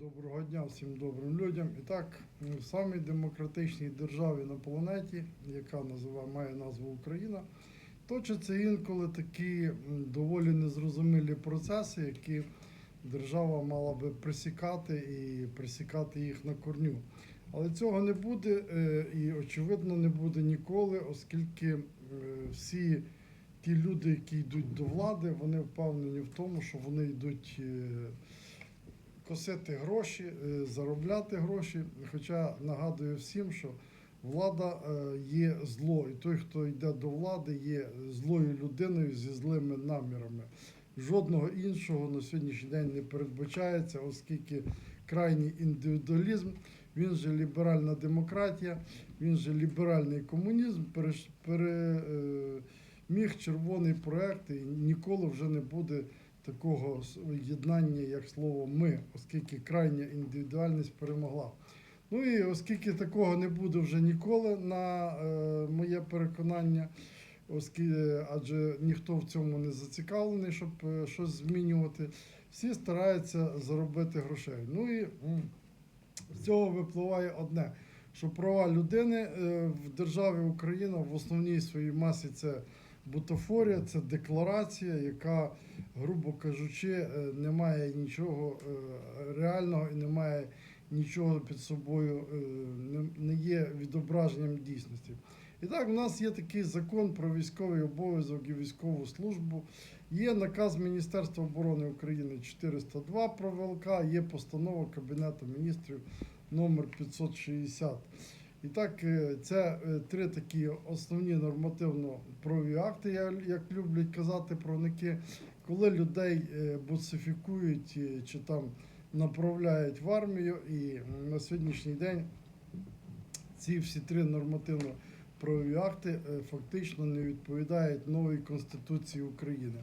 Доброго дня всім добрим людям. І так, в самій демократичній державі на планеті, яка називає, має назву Україна, точаться інколи такі доволі незрозумілі процеси, які держава мала би пресікати і пресікати їх на корню. Але цього не буде е, і, очевидно, не буде ніколи, оскільки е, всі ті люди, які йдуть до влади, вони впевнені в тому, що вони йдуть. Е, косити гроші, е, заробляти гроші. Хоча нагадую всім, що влада е, є зло, і той, хто йде до влади, є злою людиною зі злими намірами. Жодного іншого на сьогоднішній день не передбачається, оскільки крайній індивідуалізм, він же ліберальна демократія, він же ліберальний комунізм переміг червоний проект і ніколи вже не буде такого єднання, як слово ми, оскільки крайня індивідуальність перемогла. Ну і оскільки такого не буде вже ніколи, на е, моє переконання, оскільки, адже ніхто в цьому не зацікавлений, щоб е, щось змінювати, всі стараються заробити грошей. Ну і з цього випливає одне, що права людини е, в державі Україна в основній своїй масі це бутафорія, це декларація, яка, грубо кажучи, е, не має нічого е, реального і не має нічого під собою, е, не- є відображенням дійсності. І так, в нас є такий закон про військовий обов'язок і військову службу. Є наказ Міністерства оборони України 402 про ВЛК, є постанова Кабінету міністрів номер 560. І так, це три такі основні нормативно-правові акти, як люблять казати правники, коли людей е, буцифікують е, чи там направляють в армію, і на сьогоднішній день ці всі три нормативно-правові акти е, фактично не відповідають новій Конституції України.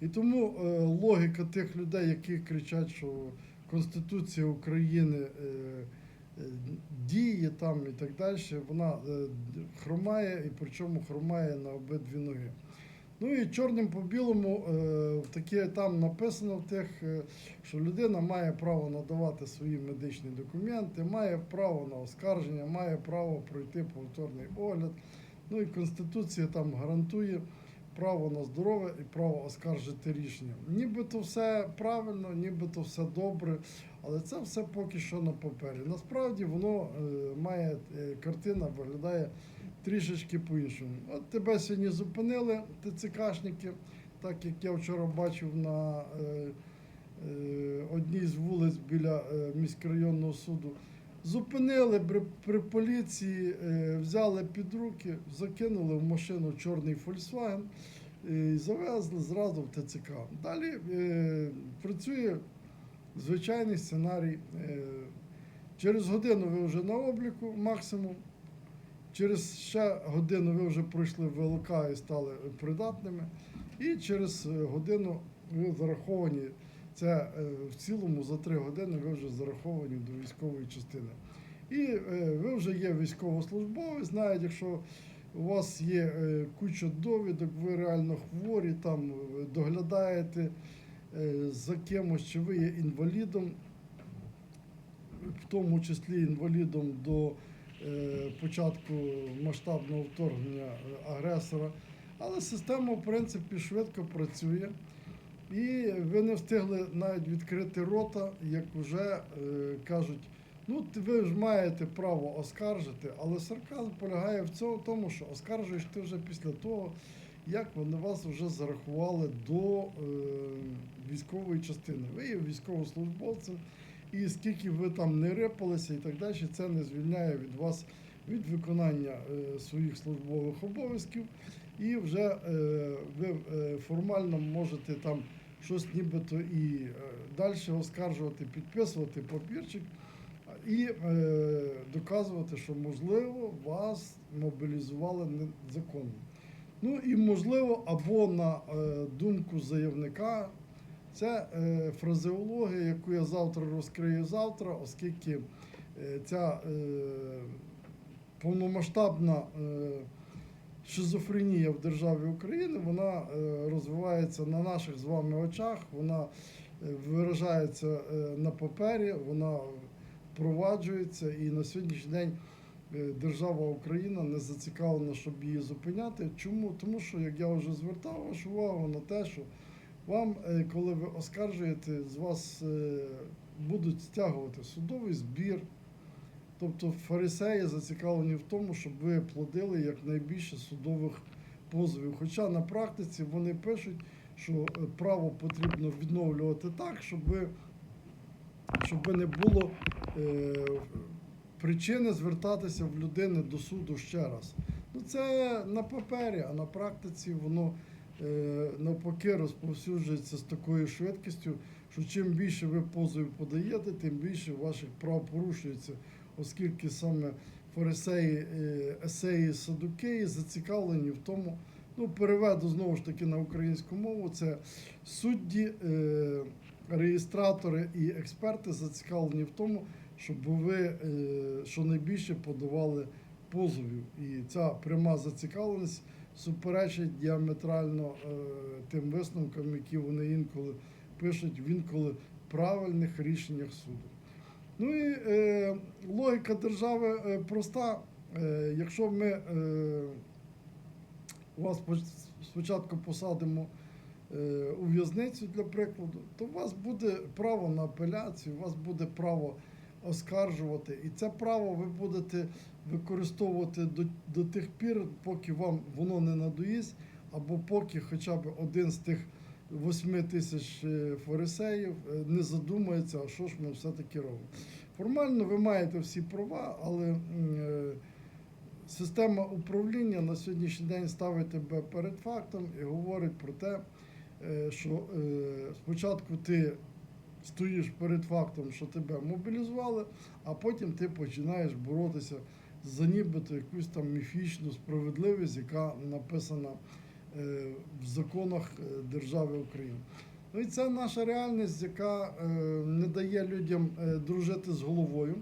І тому логіка тих людей, які кричать, що Конституція України діє там і так далі, вона хромає, і причому хромає на обидві ноги. Ну і чорним по білому е, таке там написано в тих, е, що людина має право надавати свої медичні документи, має право на оскарження, має право пройти повторний огляд. Ну і Конституція там гарантує право на здоров'я і право оскаржити рішення. Нібито все правильно, нібито все добре, але це все поки що на папері. Насправді воно е, має картина виглядає трішечки по-іншому. От тебе сьогодні зупинили ТЦКшники, так як я вчора бачив на е, е, одній з вулиць біля е, міськрайонного суду. Зупинили при, при поліції, е, взяли під руки, закинули в машину чорний Volkswagen і завезли зразу в ТЦК. Далі е, працює звичайний сценарій. Е, через годину ви вже на обліку максимум. Через ще годину ви вже пройшли ВЛК і стали придатними. І через е, годину ви зараховані. Це е, в цілому за три години ви вже зараховані до військової частини. І е, ви вже є військовослужбовець, навіть якщо у вас є куча довідок, ви реально хворі, там доглядаєте за кимось, чи ви є інвалідом, в тому числі інвалідом до початку масштабного вторгнення е, агресора. Але система, в принципі, швидко працює. І ви не встигли навіть відкрити рота, як вже е, кажуть, ну ви ж маєте право оскаржити, але сарказм полягає в цьому, тому, що оскаржуєш ти вже після того, як вони вас вже зарахували до е, військової частини. Ви є військовослужбовцем, і скільки ви там не рипалися і так далі, це не звільняє від вас від виконання е, своїх службових обов'язків. І вже е, ви е, формально можете там щось нібито і далі оскаржувати, підписувати папірчик і доказувати, що можливо вас мобілізували незаконно. Ну і можливо, або на думку заявника, це е, фразеологія, яку я завтра розкрию завтра, оскільки е, ця е, повномасштабна шизофренія в державі України, вона розвивається на наших з вами очах, вона виражається на папері, вона впроваджується і на сьогоднішній день держава Україна не зацікавлена, щоб її зупиняти. Чому? Тому що, як я вже звертав вашу увагу на те, що вам, е, коли ви оскаржуєте, з вас е, будуть стягувати судовий збір. Тобто фарисеї зацікавлені в тому, щоб ви плодили якнайбільше судових позовів. Хоча на практиці вони пишуть, що е, право потрібно відновлювати так, щоб, щоб не було причини звертатися в людини до суду ще раз. Ну це на папері, а на практиці воно навпаки розповсюджується з такою швидкістю, що чим більше ви позовів подаєте, тим більше ваших прав порушується, оскільки саме фарисеї, е, есеї, садукеї зацікавлені в тому, ну переведу знову ж таки на українську мову, це судді, е, реєстратори і експерти зацікавлені в тому, щоб ви е, щонайбільше подавали позовів. І ця пряма зацікавленість суперечить діаметрально е, тим висновкам, які вони інколи пишуть в інколи правильних рішеннях суду. Ну і е, логіка держави е, проста. Е, якщо ми е, вас спочатку посадимо е, у в'язницю для прикладу, то у вас буде право на апеляцію, у вас буде право оскаржувати. І це право ви будете використовувати до, до тих пір, поки вам воно не надоїсть, або поки хоча б один з тих восьми тисяч е, фарисеїв е, не задумається, а що ж ми все-таки робимо. Формально ви маєте всі права, але е, система управління на сьогоднішній день ставить тебе перед фактом і говорить про те, що спочатку ти стоїш перед фактом, що тебе мобілізували, а потім ти починаєш боротися за нібито якусь там міфічну справедливість, яка написана е, в законах е, держави України. Ну і це наша реальність, яка е, не дає людям дружити з головою,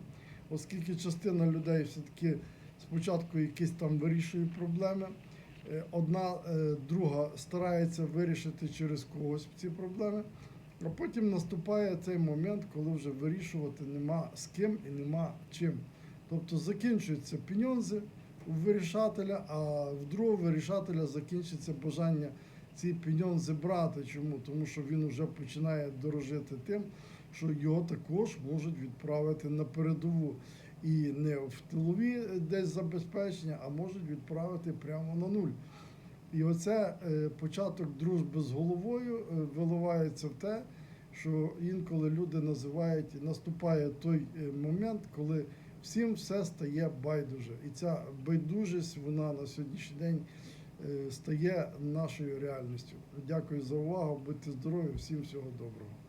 оскільки частина людей все-таки спочатку якісь там вирішує проблеми. Одна друга старається вирішити через когось ці проблеми, а потім наступає цей момент, коли вже вирішувати нема з ким і нема чим. Тобто закінчуються пеньонзи у вирішателя, а в другого вирішателя закінчиться бажання ці пеньонзи брати. Чому? Тому що він вже починає дорожити тим, що його також можуть відправити на передову. І не в тилові десь забезпечення, а можуть відправити прямо на нуль. І оце е, початок дружби з головою е, виливається в те, що інколи люди називають, наступає той е, момент, коли всім все стає байдуже. І ця байдужість, вона на сьогоднішній день стає нашою реальністю. Дякую за увагу, будьте здорові, всім всього доброго.